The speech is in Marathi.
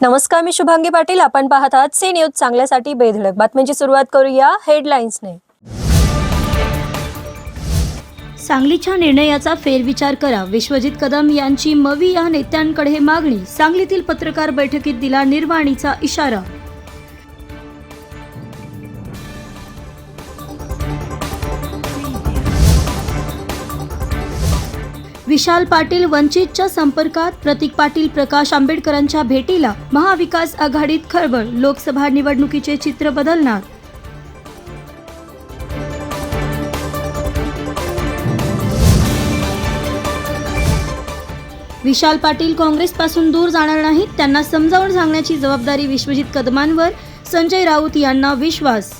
नमस्कार मी शुभांगी पाटील. आपण पाहत आहात सी न्यूज चांगल्यासाठी बेधडक. बातम्यांची सुरुवात करूया हेडलाईन्सने. सांगलीच्या निर्णयाचा फेरविचार करा. विश्वजित कदम यांची मवी या नेत्यांकडे मागणी. सांगलीतील पत्रकार बैठकीत दिला निर्वाणीचा इशारा. विशाल पाटील वंचितच्या संपर्कात प्रतीक पाटील प्रकाश आंबेडकरांच्या भेटीला महाविकास आघाडीत खळबळ लोकसभा निवडणुकीचे चित्र बदलणार? विशाल पाटील काँग्रेसपासून दूर जाणार नाहीत त्यांना समजावून सांगण्याची जबाबदारी विश्वजित कदमांवर संजय राऊत यांना विश्वास